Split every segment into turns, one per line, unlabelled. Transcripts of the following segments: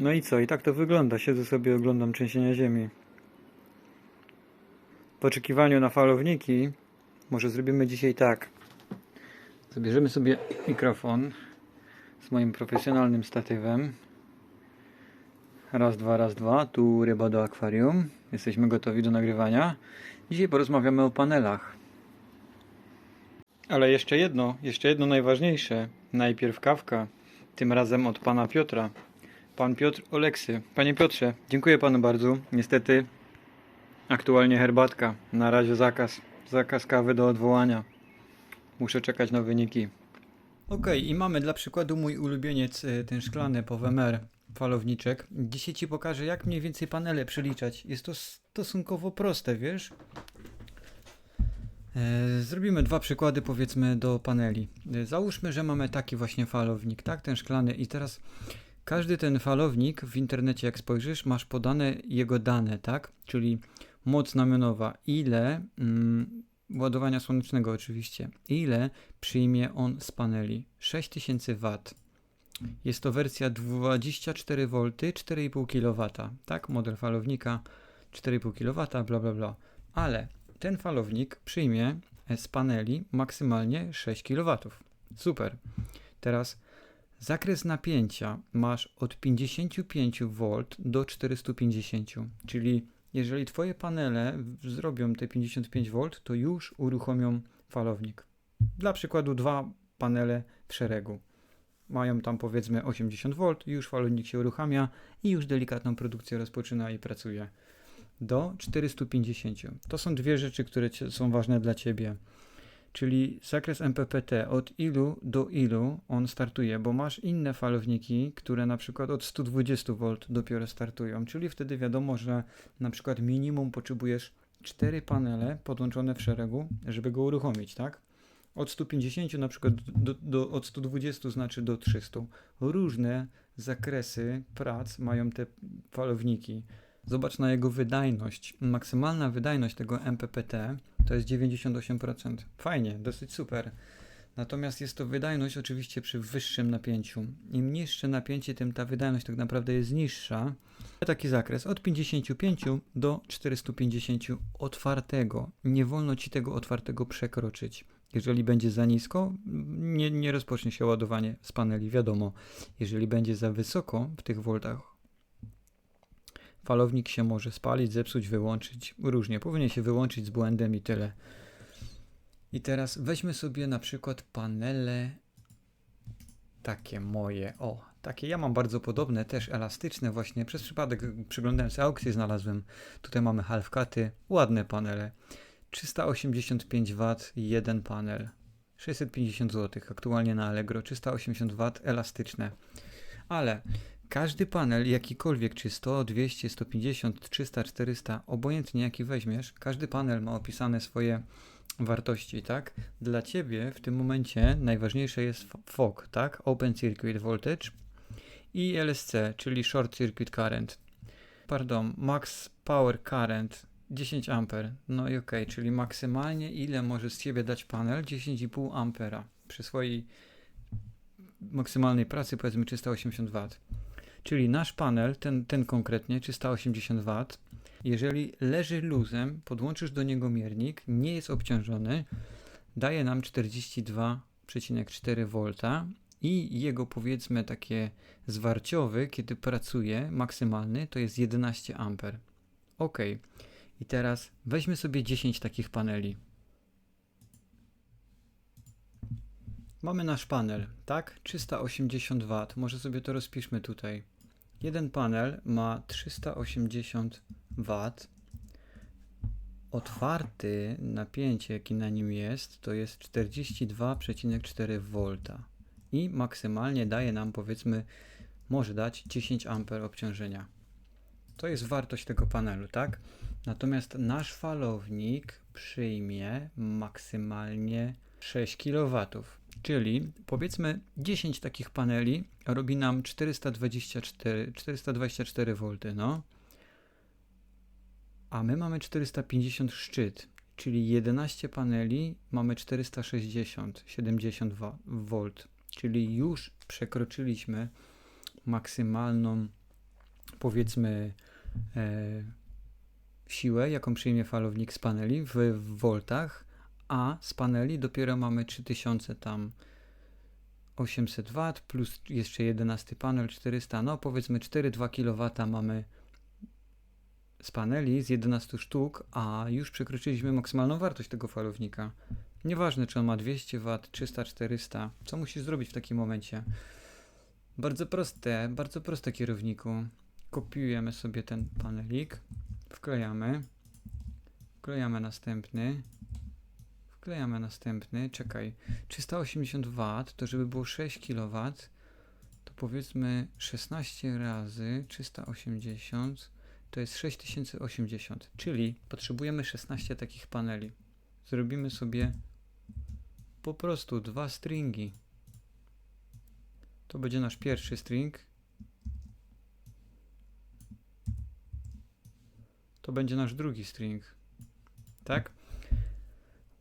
No i co? I tak to wygląda. Siedzę sobie, oglądam trzęsienia ziemi. W oczekiwaniu na falowniki może zrobimy dzisiaj tak. Zabierzemy sobie mikrofon z moim profesjonalnym statywem. Raz, dwa, raz, dwa. Tu ryba do akwarium. Jesteśmy gotowi do nagrywania. Dzisiaj porozmawiamy o panelach. Ale jeszcze jedno, jeszcze jedno najważniejsze. Najpierw kawka. Tym razem od pana Piotra. Pan Piotr Oleksy. Panie Piotrze, dziękuję panu bardzo. Niestety aktualnie herbatka. Na razie zakaz. Zakaz kawy do odwołania. Muszę czekać na wyniki. Okej, i mamy dla przykładu mój ulubieniec, y, ten szklany Powemer falowniczek. Dzisiaj ci pokażę, jak mniej więcej panele przeliczać. Jest to stosunkowo proste, wiesz? E, Zrobimy dwa przykłady, powiedzmy, do paneli. E, Załóżmy, że mamy taki właśnie falownik, tak? Ten szklany. I teraz każdy ten falownik w internecie, jak spojrzysz, masz podane jego dane, tak? Czyli moc znamionowa, ile mm, ładowania słonecznego oczywiście, ile przyjmie on z paneli. 6000 W. Jest to wersja 24 V, 4,5 kW, tak? Model falownika 4,5 kW, bla bla bla. Ale ten falownik przyjmie z paneli maksymalnie 6 kW. Super. Teraz zakres napięcia masz od 55 V do 450, czyli jeżeli Twoje panele zrobią te 55 V, to już uruchomią falownik. Dla przykładu dwa panele w szeregu. Mają tam powiedzmy 80 V, już falownik się uruchamia i już delikatną produkcję rozpoczyna i pracuje do 450. To są dwie rzeczy, które są ważne dla Ciebie. Czyli zakres MPPT, od ilu do ilu on startuje, bo masz inne falowniki, które na przykład od 120 V dopiero startują, czyli wtedy wiadomo, że na przykład minimum potrzebujesz 4 panele podłączone w szeregu, żeby go uruchomić, tak? Od 150 na przykład do, do, od 120 znaczy do 300. Różne zakresy prac mają te falowniki. Zobacz na jego wydajność. Maksymalna wydajność tego MPPT to jest 98%. Fajnie, dosyć super. Natomiast jest to wydajność oczywiście przy wyższym napięciu. Im niższe napięcie, tym ta wydajność tak naprawdę jest niższa. Taki zakres od 55 do 450 otwartego. Nie wolno ci tego otwartego przekroczyć. Jeżeli będzie za nisko, nie, nie rozpocznie się ładowanie z paneli, wiadomo. Jeżeli będzie za wysoko w tych voltach, falownik się może spalić, zepsuć, wyłączyć. Różnie. Powinien się wyłączyć z błędem i tyle. I teraz weźmy sobie na przykład panele takie moje. O, takie ja mam bardzo podobne, też elastyczne właśnie. Przez przypadek przyglądałem sobie aukcję, znalazłem. Tutaj mamy halfkaty, ładne panele. 385 W, jeden panel. 650 zł, aktualnie na Allegro. 380 W, elastyczne. Ale każdy panel, jakikolwiek, czy 100, 200, 150, 300, 400, obojętnie jaki weźmiesz, każdy panel ma opisane swoje wartości, tak? Dla ciebie w tym momencie najważniejsze jest f- FOC, tak? Open Circuit Voltage i LSC, czyli Short Circuit Current. Pardon, Max Power Current 10 A. No i okej, czyli maksymalnie ile może z ciebie dać panel? 10,5 ampera przy swojej maksymalnej pracy powiedzmy 380 W. Czyli nasz panel, ten, ten konkretnie 380 W, jeżeli leży luzem, podłączysz do niego miernik, nie jest obciążony, daje nam 42,4 V i jego powiedzmy takie zwarciowy, kiedy pracuje, maksymalny, to jest 11 A. Ok. I teraz weźmy sobie 10 takich paneli. Mamy nasz panel, tak? 380 W. Może sobie to rozpiszmy tutaj. Jeden panel ma 380 W. Otwarty napięcie, jaki na nim jest, to jest 42,4 V. I maksymalnie daje nam, powiedzmy, może dać 10 A obciążenia. To jest wartość tego panelu, tak? Natomiast nasz falownik przyjmie maksymalnie 6 kW. Czyli powiedzmy 10 takich paneli robi nam 424, 424 V, no. A my mamy 450 szczyt, czyli 11 paneli mamy 460, 70 V, czyli już przekroczyliśmy maksymalną powiedzmy e, siłę, jaką przyjmie falownik z paneli w, voltach, a z paneli dopiero mamy 3000 tam 800 W plus jeszcze 11 panel 400, no powiedzmy 4,2 kW mamy z paneli z 11 sztuk, a już przekroczyliśmy maksymalną wartość tego falownika. Nieważne, czy on ma 200 W, 300, 400. Co musisz zrobić w takim momencie? Bardzo proste, bardzo proste kierowniku. Kopiujemy sobie ten panelik, wklejamy, wklejamy następny, wklejamy następny, czekaj, 380 W, to żeby było 6 kW, to powiedzmy 16 razy 380 to jest 6080, czyli potrzebujemy 16 takich paneli. Zrobimy sobie po prostu dwa stringi. To będzie nasz pierwszy string. To będzie nasz drugi string. Tak?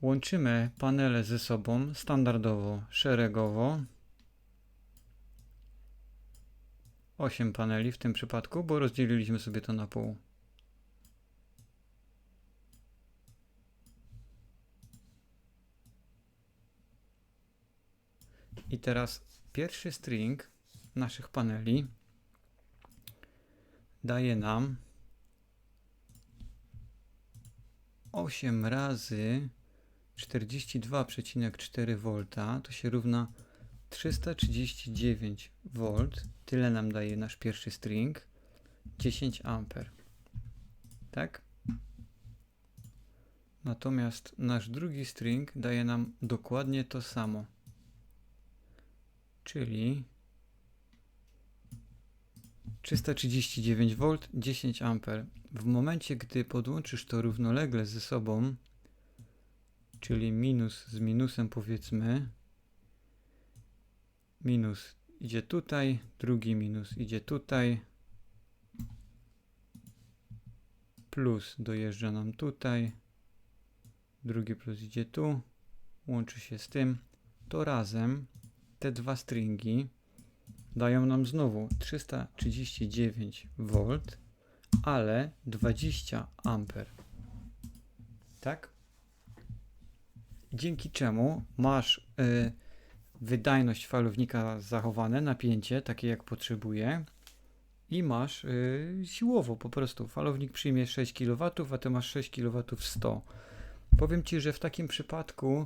Łączymy panele ze sobą standardowo, szeregowo. 8 paneli w tym przypadku, bo rozdzieliliśmy sobie to na pół. I teraz pierwszy string naszych paneli daje nam 8 razy 42,4 V to się równa 339 V. Tyle nam daje nasz pierwszy string. 10 A. Tak? Natomiast nasz drugi string daje nam dokładnie to samo. Czyli 339 V, 10 A. W momencie, gdy podłączysz to równolegle ze sobą, czyli minus z minusem powiedzmy, minus idzie tutaj, drugi minus idzie tutaj, plus dojeżdża nam tutaj, drugi plus idzie tu, łączy się z tym, to razem te dwa stringi dają nam znowu 339 V, ale 20 A. Tak? Dzięki czemu masz y, wydajność falownika zachowane, napięcie takie jak potrzebuje i masz y, siłowo po prostu. Falownik przyjmie 6 kW, a ty masz 6 kW 100. Powiem Ci, że w takim przypadku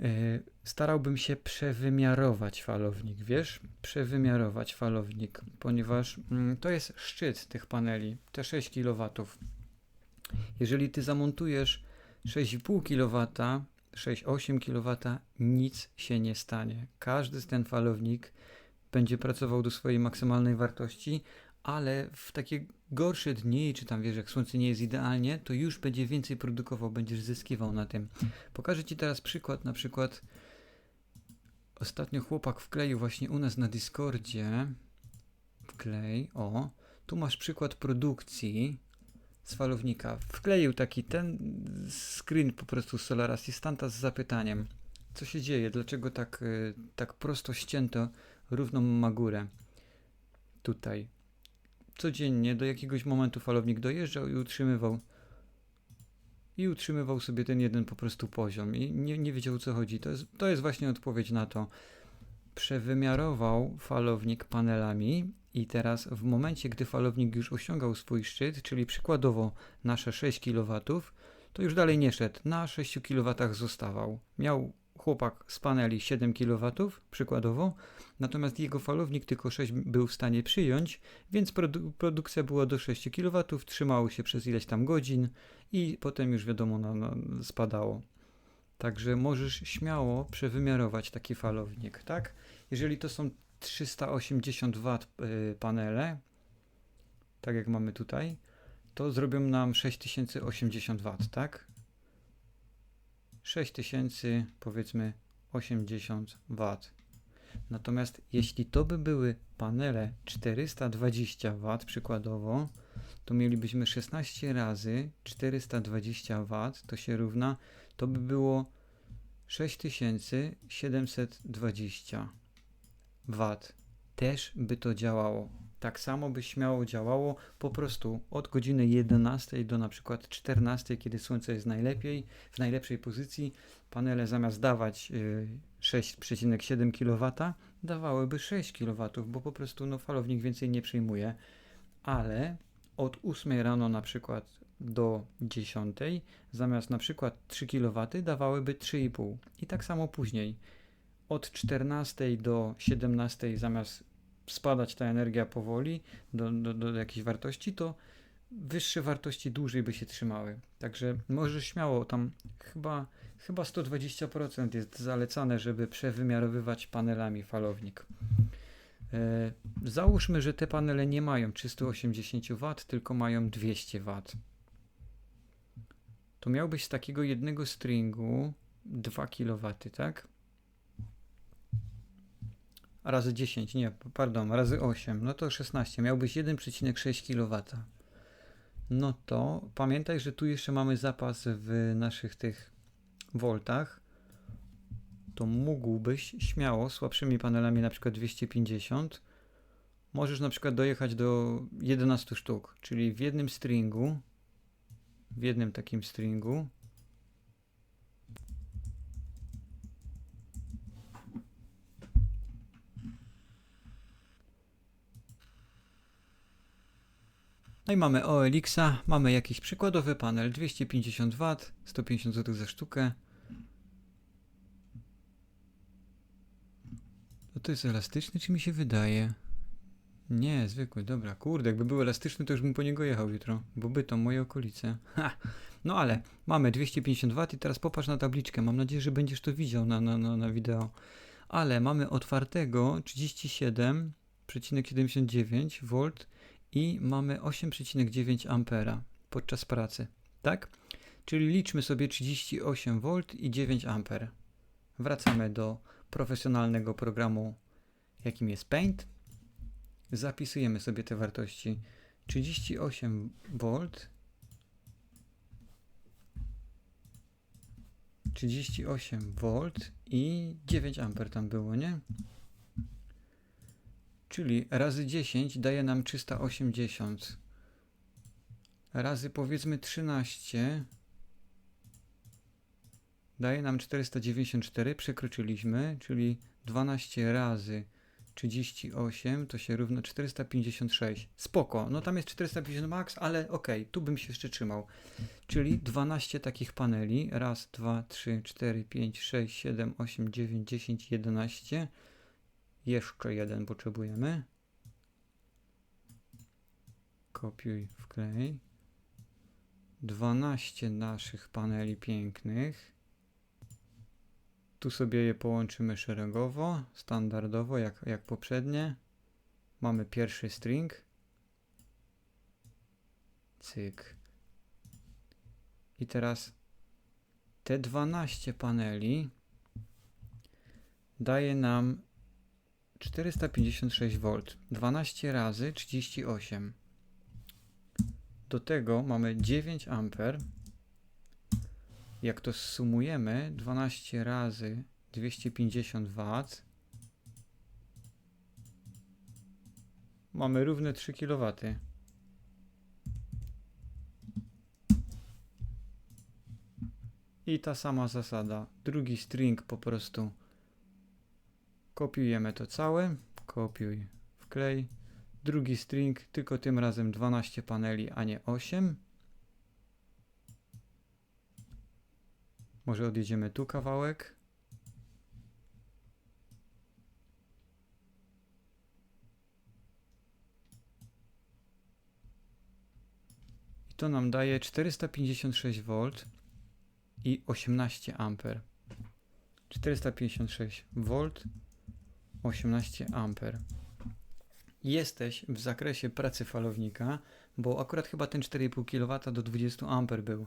y, starałbym się przewymiarować falownik, wiesz? Przewymiarować falownik, ponieważ y, to jest szczyt tych paneli, te 6 kW. Jeżeli Ty zamontujesz 6,5 kW 6-8 kW nic się nie stanie. Każdy ten falownik będzie pracował do swojej maksymalnej wartości, ale w takie gorsze dni, czy tam wiesz, jak słońce nie jest idealnie, to już będzie więcej produkował, będziesz zyskiwał na tym. Pokażę Ci teraz przykład, na przykład ostatnio chłopak wkleił właśnie u nas na Discordzie wklej, o, tu masz przykład produkcji z falownika. Wkleił taki ten screen po prostu z Solar Assistanta z zapytaniem, co się dzieje, dlaczego tak, y, tak prosto ścięto równą ma górę tutaj. Codziennie do jakiegoś momentu falownik dojeżdżał i utrzymywał i utrzymywał sobie ten jeden po prostu poziom i nie, nie wiedział o co chodzi. To jest, to jest właśnie odpowiedź na to. Przewymiarował falownik panelami i teraz w momencie, gdy falownik już osiągał swój szczyt, czyli przykładowo nasze 6 kW, to już dalej nie szedł. Na 6 kW zostawał. Miał chłopak z paneli 7 kW, przykładowo, natomiast jego falownik tylko 6 był w stanie przyjąć, więc produ produkcja była do 6 kW, trzymało się przez ileś tam godzin i potem już wiadomo, no, no, spadało. Także możesz śmiało przewymiarować taki falownik, tak? Jeżeli to są 380 W y, panele, tak jak mamy tutaj, to zrobią nam 6080 W, tak? 6000 powiedzmy 80 W. Natomiast jeśli to by były panele 420 W przykładowo, to mielibyśmy 16 razy 420 W, to się równa, to by było 6720 W. Też by to działało. Tak samo by śmiało działało po prostu od godziny 11 do na przykład 14, kiedy słońce jest najlepiej, w najlepszej pozycji. Panele zamiast dawać y, 6,7 kW, dawałyby 6 kW, bo po prostu no, falownik więcej nie przyjmuje. Ale od 8 rano na przykład do 10, zamiast na przykład 3 kW, dawałyby 3,5. I tak samo później. Od 14 do 17, zamiast spadać ta energia powoli do, do, do jakiejś wartości, to wyższe wartości dłużej by się trzymały. Także możesz śmiało tam chyba, chyba 120% jest zalecane, żeby przewymiarowywać panelami falownik. E, załóżmy, że te panele nie mają 380 W, tylko mają 200 W. To miałbyś z takiego jednego stringu 2 kW, tak? Razy 10, nie, pardon, razy 8, no to 16, miałbyś 1,6 kW. No to pamiętaj, że tu jeszcze mamy zapas w naszych tych voltach. To mógłbyś śmiało słabszymi panelami, na przykład 250, możesz na przykład dojechać do 11 sztuk, czyli w jednym stringu, w jednym takim stringu No i mamy OLX-a, mamy jakiś przykładowy panel 250 W, 150 zł za sztukę. To, to jest elastyczny, czy mi się wydaje? Nie, zwykły, dobra. Kurde, jakby był elastyczny, to już bym po niego jechał jutro, bo by to moje okolice. Ha. No ale mamy 250 W i teraz popatrz na tabliczkę. Mam nadzieję, że będziesz to widział na, na, na, na wideo. Ale mamy otwartego 37,79 V i mamy 8,9 ampera podczas pracy, tak? Czyli liczmy sobie 38 V i 9 amper. Wracamy do profesjonalnego programu, jakim jest Paint. Zapisujemy sobie te wartości 38 V 38 V i 9 amper tam było, nie? Czyli razy 10 daje nam 380. Razy powiedzmy 13 daje nam 494. Przekroczyliśmy, czyli 12 razy 38 to się równa 456. Spoko, no tam jest 450 max, ale ok, tu bym się jeszcze trzymał. Czyli 12 takich paneli. Raz, dwa, trzy, cztery, pięć, sześć, siedem, osiem, dziewięć, dziesięć, jedenaście. Jeszcze jeden potrzebujemy. Kopiuj, wklej. 12 naszych paneli pięknych. Tu sobie je połączymy szeregowo, standardowo, jak, jak poprzednie. Mamy pierwszy string. Cyk. I teraz te 12 paneli daje nam 456 V, 12 razy 38. Do tego mamy 9 A. Jak to sumujemy, 12 razy 250 W, mamy równe 3 kW. I ta sama zasada. Drugi string po prostu Kopiujemy to całe. Kopiuj, wklej. Drugi string, tylko tym razem 12 paneli, a nie 8. Może odjedziemy tu kawałek. I to nam daje 456 V i 18 A. 456 V 18 A. Jesteś w zakresie pracy falownika, bo akurat chyba ten 4,5 kW do 20 A był.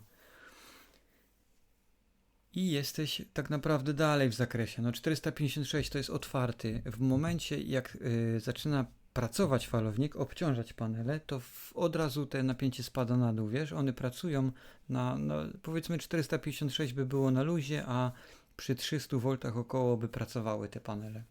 I jesteś tak naprawdę dalej w zakresie. No 456 to jest otwarty. W momencie jak y, zaczyna pracować falownik, obciążać panele, to w, od razu te napięcie spada na dół, wiesz? One pracują na, no, powiedzmy 456 by było na luzie, a przy 300 V około by pracowały te panele.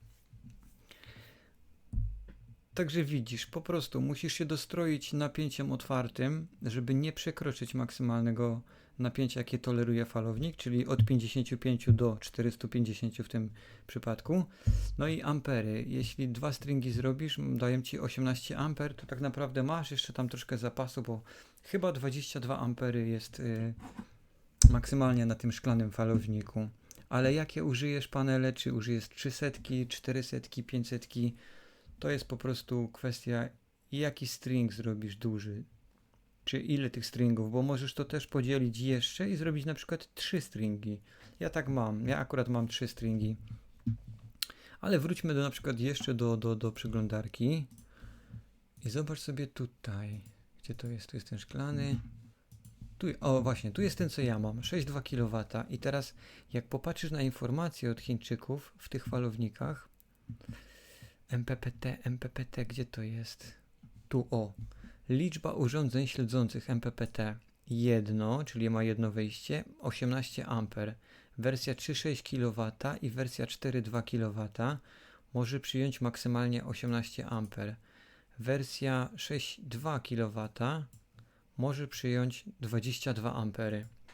Także widzisz, po prostu musisz się dostroić napięciem otwartym, żeby nie przekroczyć maksymalnego napięcia, jakie toleruje falownik, czyli od 55 do 450 w tym przypadku. No i ampery. Jeśli dwa stringi zrobisz, m, dają ci 18 amper, to tak naprawdę masz jeszcze tam troszkę zapasu, bo chyba 22 ampery jest y, maksymalnie na tym szklanym falowniku. Ale jakie użyjesz panele, czy użyjesz 300, 400, 500, to jest po prostu kwestia, jaki string zrobisz duży, czy ile tych stringów, bo możesz to też podzielić jeszcze i zrobić na przykład trzy stringi. Ja tak mam, ja akurat mam trzy stringi. Ale wróćmy do na przykład jeszcze do, do, do przeglądarki i zobacz sobie tutaj, gdzie to jest, tu jest ten szklany. Tu, o właśnie, tu jest ten co ja mam, 6,2 kW i teraz jak popatrzysz na informacje od Chińczyków w tych falownikach, MPPT, MPPT, gdzie to jest? Tu o. Liczba urządzeń śledzących MPPT. Jedno, czyli ma jedno wyjście, 18 A. Wersja 3,6 kW i wersja 4,2 kW może przyjąć maksymalnie 18 A. Wersja 6,2 kW może przyjąć 22 A.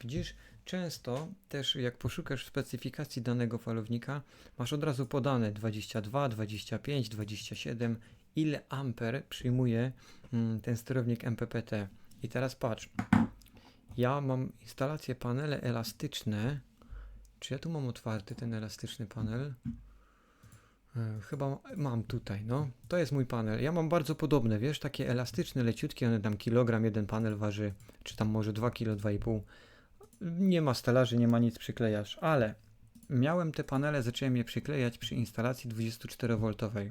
Widzisz, często też jak poszukasz specyfikacji danego falownika, masz od razu podane 22, 25, 27, ile amper przyjmuje mm, ten sterownik MPPT. I teraz patrz, ja mam instalację panele elastyczne. Czy ja tu mam otwarty ten elastyczny panel? E, Chyba mam tutaj, no. To jest mój panel. Ja mam bardzo podobne, wiesz, takie elastyczne, leciutkie, one tam kilogram, jeden panel waży, czy tam może 2 kg, 2,5 nie ma stelaży, nie ma nic przyklejasz, ale miałem te panele, zacząłem je przyklejać przy instalacji 24V.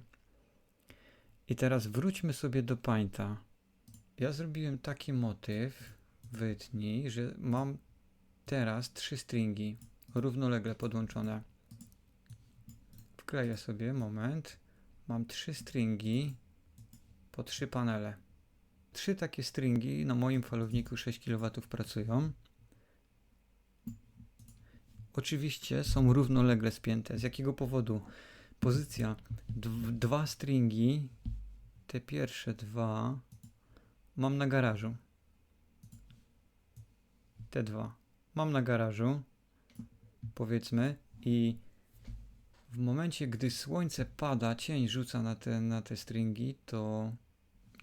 I teraz wróćmy sobie do Painta. Ja zrobiłem taki motyw, wytnij, że mam teraz trzy stringi równolegle podłączone. Wkleję sobie, moment. Mam trzy stringi po trzy panele. Trzy takie stringi na moim falowniku 6 kW pracują. Oczywiście są równolegle spięte. Z jakiego powodu? Pozycja dw- dwa stringi, te pierwsze dwa mam na garażu. Te dwa mam na garażu, powiedzmy, i w momencie, gdy słońce pada, cień rzuca na te, na te stringi, to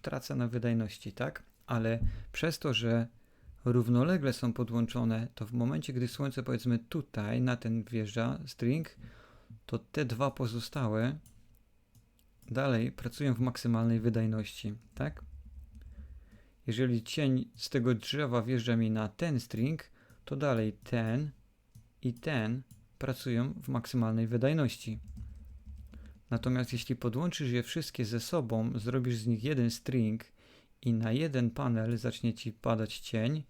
tracę na wydajności, tak? Ale przez to, że równolegle są podłączone, to w momencie, gdy słońce powiedzmy tutaj na ten wjeżdża string, to te dwa pozostałe dalej pracują w maksymalnej wydajności, tak? Jeżeli cień z tego drzewa wjeżdża mi na ten string, to dalej ten i ten pracują w maksymalnej wydajności. Natomiast jeśli podłączysz je wszystkie ze sobą, zrobisz z nich jeden string i na jeden panel zacznie ci padać cień,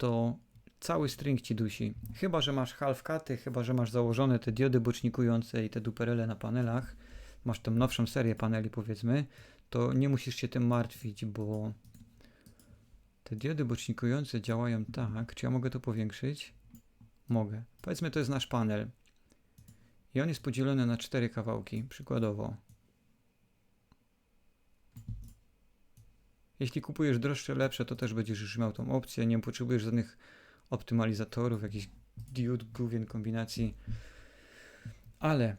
to cały string ci dusi. Chyba, że masz half cuty, chyba, że masz założone te diody bocznikujące i te duperele na panelach, masz tą nowszą serię paneli powiedzmy, to nie musisz się tym martwić, bo te diody bocznikujące działają tak, czy ja mogę to powiększyć? Mogę. Powiedzmy, to jest nasz panel. I on jest podzielony na cztery kawałki, przykładowo. Jeśli kupujesz droższe, lepsze, to też będziesz już miał tą opcję. Nie potrzebujesz żadnych optymalizatorów, jakichś diod, główien, kombinacji. Ale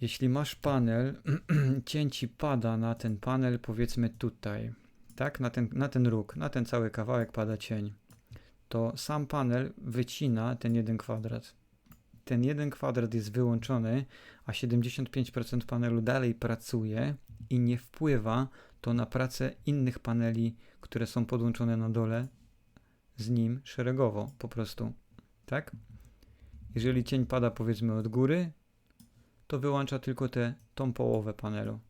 jeśli masz panel, cień ci pada na ten panel, powiedzmy tutaj, tak? Na ten, na ten róg, na ten cały kawałek pada cień. To sam panel wycina ten jeden kwadrat. Ten jeden kwadrat jest wyłączony, a 75% panelu dalej pracuje i nie wpływa to na pracę innych paneli, które są podłączone na dole z nim szeregowo po prostu. Tak? Jeżeli cień pada powiedzmy od góry, to wyłącza tylko tę tą połowę panelu.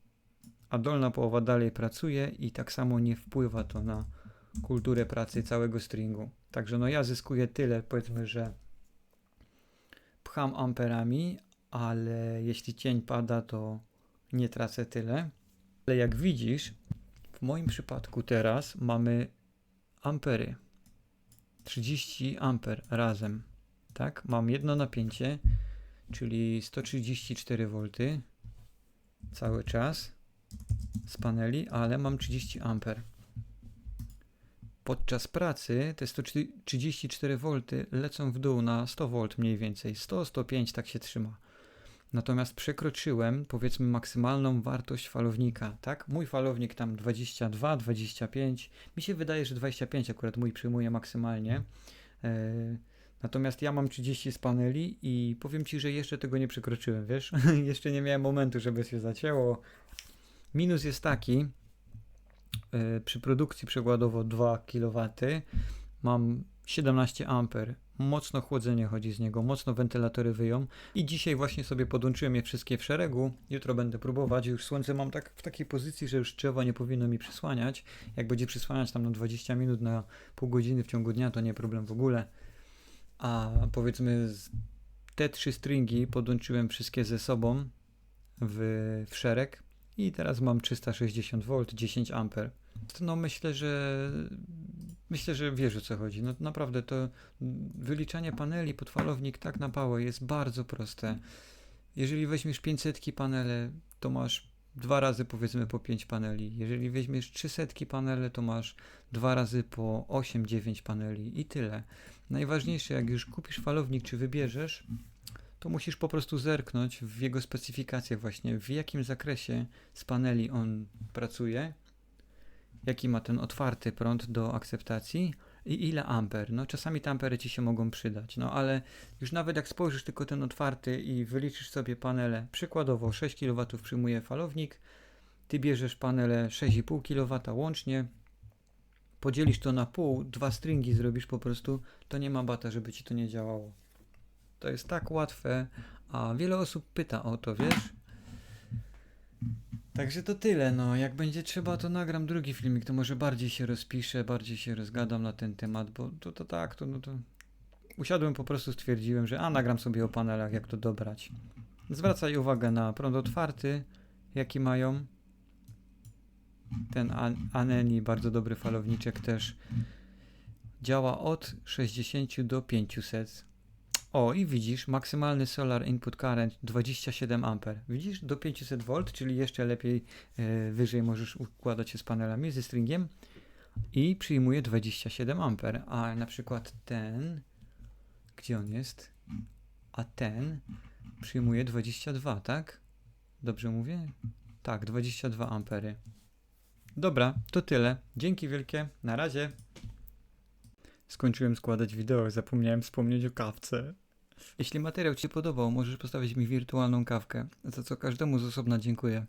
A dolna połowa dalej pracuje i tak samo nie wpływa to na kulturę pracy całego stringu. Także no ja zyskuję tyle, powiedzmy, że pcham amperami, ale jeśli cień pada, to nie tracę tyle. Ale jak widzisz, w moim przypadku teraz mamy ampery. 30 amper razem. Tak? Mam jedno napięcie, czyli 134 V cały czas. z paneli, ale mam 30 amper. Podczas pracy te 134 V lecą w dół na 100 V mniej więcej. 100-105 tak się trzyma. Natomiast przekroczyłem powiedzmy maksymalną wartość falownika, tak? Mój falownik tam 22, 25. Mi się wydaje, że 25 akurat mój przyjmuje maksymalnie. E, natomiast ja mam 30 z paneli i powiem ci, że jeszcze tego nie przekroczyłem, wiesz? jeszcze nie miałem momentu, żeby się zacięło. Minus jest taki, przy produkcji przykładowo 2 kW mam 17 A mocno chłodzenie chodzi z niego, mocno wentylatory wyją. I dzisiaj właśnie sobie podłączyłem je wszystkie w szeregu, jutro będę próbować, już słońce mam tak w takiej pozycji, że już drzewo nie powinno mi przysłaniać, jak będzie przysłaniać tam na 20 minut, na pół godziny w ciągu dnia, to nie problem w ogóle, a powiedzmy te trzy stringi podłączyłem wszystkie ze sobą w, w szereg i teraz mam 360 V, 10 A. No myślę, że myślę, że wiesz o co chodzi. No naprawdę to wyliczanie paneli pod falownik tak na pałę jest bardzo proste. Jeżeli weźmiesz 500 panele, to masz dwa razy powiedzmy po 5 paneli. Jeżeli weźmiesz 300 panele, to masz dwa razy po 8-9 paneli i tyle. Najważniejsze, jak już kupisz falownik czy wybierzesz, to musisz po prostu zerknąć w jego specyfikację właśnie, w jakim zakresie z paneli on pracuje jaki ma ten otwarty prąd do akceptacji i ile amper. No czasami te ampery ci się mogą przydać, no ale już nawet jak spojrzysz tylko ten otwarty i wyliczysz sobie panele, przykładowo 6 kW przyjmuje falownik, ty bierzesz panele 6,5 kW łącznie, podzielisz to na pół, dwa stringi zrobisz po prostu, to nie ma bata, żeby ci to nie działało. To jest tak łatwe, a wiele osób pyta o to, wiesz? Także to tyle, no. Jak będzie trzeba, to nagram drugi filmik, to może bardziej się rozpiszę, bardziej się rozgadam na ten temat, bo to, to tak, to no to... Usiadłem, po prostu stwierdziłem, że a, nagram sobie o panelach, jak to dobrać. Zwracaj uwagę na prąd otwarty, jaki mają. Ten Aneni, bardzo dobry falowniczek też działa od 60 do 500 o, i widzisz, maksymalny solar input current 27 A. Widzisz, do 500 V, czyli jeszcze lepiej e, wyżej możesz układać się z panelami, ze stringiem i przyjmuje 27 A. A na przykład ten, gdzie on jest? A ten przyjmuje 22, tak? Dobrze mówię? Tak, 22 ampery. Dobra, to tyle. Dzięki wielkie. Na razie. Skończyłem składać wideo, zapomniałem wspomnieć o kawce. Jeśli materiał Ci się podobał, możesz postawić mi wirtualną kawkę, za co każdemu z osobna dziękuję.